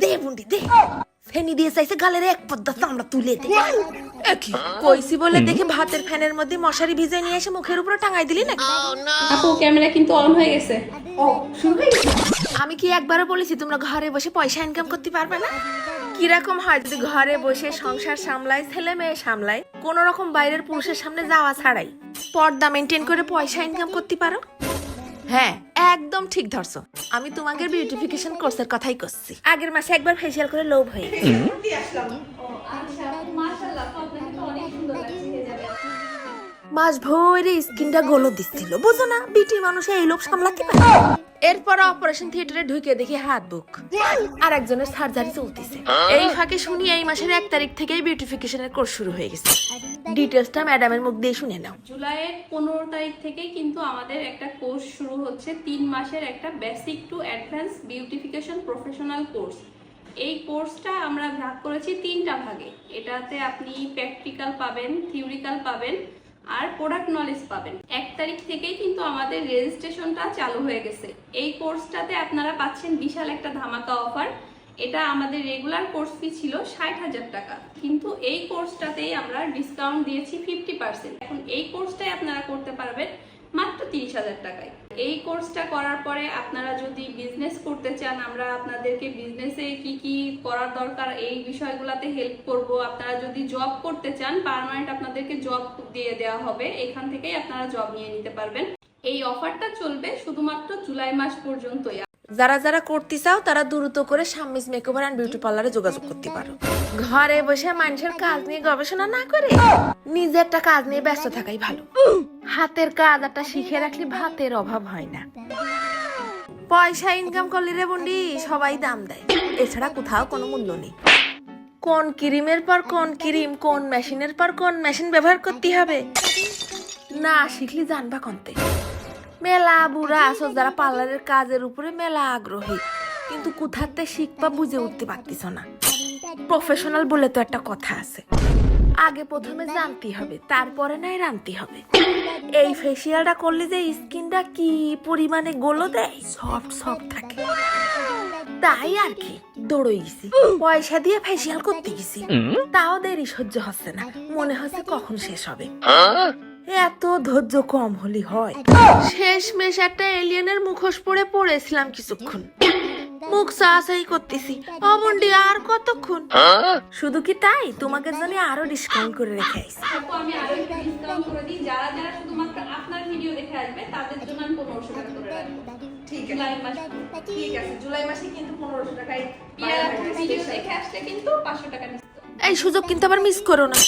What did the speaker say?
দে বুন্ডি দে। ফেনি দিয়ে চাইছে গালের এক পদ্মা চামড়া তুলে দে। একই কইছি বলে দেখে ভাতের ফ্যানের মধ্যে মশারি ভিজে নিয়ে এসে মুখের উপরে টাঙাই দিলি নাকি? আপু ক্যামেরা কিন্তু অন হয়ে গেছে। ও শুরু হয়ে গেছে? আমি কি একবারও বলেছি তোমরা ঘরে বসে পয়সা ইনকাম করতে পারবে না? কীরকম হয় যদি ঘরে বসে সংসার সামলায় ছেলে মেয়ে সামলায় কোন রকম বাইরের পুরুষের সামনে যাওয়া ছাড়াই পর্দা মেনটেন করে পয়সা ইনকাম করতে পারো? হ্যাঁ একদম ঠিক ধরছো। আমি তোমাকে বিউটিফিকেশন কোর্সের কথাই করছি। আগের মাসে একবার ফেসিয়াল করে লোভ হয়ে গেছে। মাস ভরে স্কিনটা গোলো দিচ্ছিল। বুঝো না, বিটি মানুষ এই লোভ সামলাতে পারে। এরপর অপারেশন থিয়েটারে ঢুকে দেখি হাত, বুক। আর একজনের সার্জারি চলতেছে। এই ফাঁকে শুনি এই মাসের এক তারিখ থেকেই বিউটিফিকেশনের কোর্স শুরু হয়ে গেছে। ডিটেলসটা ম্যাডামের মুখ দিয়ে শুনে নাও। জুলাইয়ের পনেরো তারিখ থেকে কিন্তু আমাদের একটা কোর্স শুরু হচ্ছে, তিন মাসের একটা basic to advance beautification professional course এই কোর্সটা আমরা ভাগ করেছি তিনটা ভাগে। এটাতে আপনি প্র্যাকটিক্যাল পাবেন থিওরিক্যাল পাবেন। আর প্রোডাক্ট নলেজ পাবেন। এক তারিখ থেকেই কিন্তু আমাদের রেজিস্ট্রেশনটা চালু হয়ে গেছে। এই কোর্সটাতে আপনারা পাচ্ছেন বিশাল একটা ধামাকা অফার এটা আমাদের রেগুলার কোর্স ফি ছিল ষাট হাজার টাকা। কিন্তু এই কোর্সটাতেই আমরা ডিসকাউন্ট দিয়েছি ফিফটি পার্সেন্ট এখন এই কোর্সটাই আপনারা করতে পারবেন। তিরিশ হাজার টাকায়। এই কোর্সটা করার পরে আপনারা যদি বিজনেস করতে চান, আমরা আপনাদেরকে বিজনেসে কি কি করার দরকার, এই বিষয়গুলোতে হেল্প করব। আপনারা যদি জব করতে চান পার্মানেন্ট আপনাদেরকে জব দিয়ে দেওয়া হবে। এখান থেকেই আপনারা জব নিয়ে নিতে পারবেন। এই অফারটা চলবে শুধুমাত্র জুলাই মাস পর্যন্তই। যারা যারা করতে চাও, তারা দ্রুত করে সাম্মিস মেকওভার অ্যান্ড বিউটি পার্লারে যোগাযোগ করতে পারো। ঘরে বসে মানুষের কাজ নিয়ে গবেষণা না করে নিজের একটা কাজ নিয়ে ব্যস্ত থাকাই ভালো। হাতের কাজ একটা শিখে রাখলে ভাতের অভাব হয় না। পয়সা ইনকাম করলি রে বন্ডি, সবাই দাম দেয়। এছাড়া কোথাও কোনো মূল্য নেই। কোন ক্রিমের পর কোন ক্রিম, কোন মেশিনের পর কোন মেশিন ব্যবহার করতে হবে? না শিখলি জানবা কন্তে? মেলা বুড়া আসো যারা পার্লারের কাজের উপরে মেলা আগ্রহী, কিন্তু কোথাতে শিখবা বুঝে উঠতে পারতিস না। প্রফেশনাল বলে তো একটা কথা আছে। আগে প্রথমে জানতে হবে, তারপরে নাই রানতে হবে। এই ফেসিয়ালটা করলে যে স্কিনটা কি পরিমাণে গোলো দেয়? সফট সফট থাকে। তাই আর কি দৌড়ই গেছি পয়সা দিয়ে ফেসিয়াল করতে গেছি। তাও দেরি সহ্য হচ্ছে না। মনে হচ্ছে কখন শেষ হবে। এত ধৈর্য কম হলে হয়। শেষ মেশ একটা এলিয়েনের মুখোশ পরে পড়েছিলাম কিছুক্ষণ। মুখ সাহাসাই করতেছি। অমন্ডি আর কতক্ষণ? শুধু কি তাই? তোমাকে জন্য আরও ডিসকাউন্ট করে রেখে আইছি। আমি আরও ডিসকাউন্ট করে দিই। যারা যারা শুধুমাত্র আপনার ভিডিও দেখে আসবে তাদের জন্য আমি পনেরোশো টাকা করে ঠিক জুলাই ঠিক আছে জুলাই মাসে কিন্তু পনেরোশো টাকায় ভিডিও দেখে আসলে কিন্তু পাঁচশো টাকা এই সুযোগ কিন্তু আবার মিস করো না।